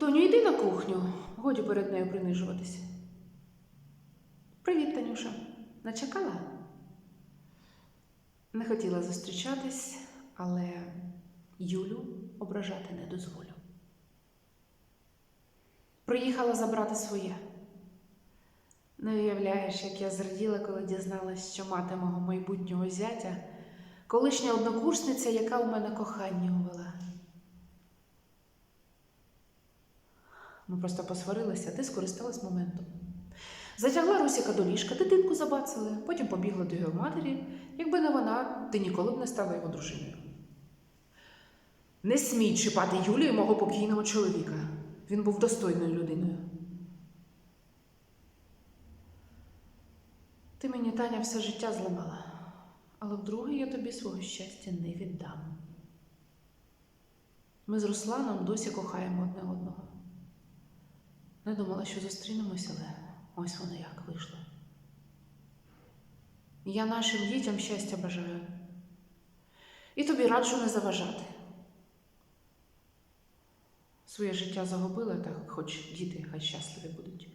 Доню, йди на кухню, годі перед нею принижуватися. Привіт, Танюша. Начекала? Не хотіла зустрічатись, але Юлю ображати не дозволю. Приїхала забрати своє. Не уявляєш, як я зраділа, коли дізналась, що мати мого майбутнього зятя колишня однокурсниця, яка у мене кохання увела. Ми просто посварилися, ти скористалась моментом. Затягла Русіка до ліжка, дитинку забацали, потім побігла до його матері. Якби не вона, ти ніколи б не стала його дружиною. Не смій чіпати Юлію мого покійного чоловіка. Він був достойною людиною. Ти мені, Таня, все життя зламала, але вдруге я тобі свого щастя не віддам. Ми з Русланом досі кохаємо одне одного. Не думала, що зустрінемося, але ось воно як вийшло. Я нашим дітям щастя бажаю. І тобі раджу не заважати. Своє життя загубила, так хоч діти хай щасливі будуть.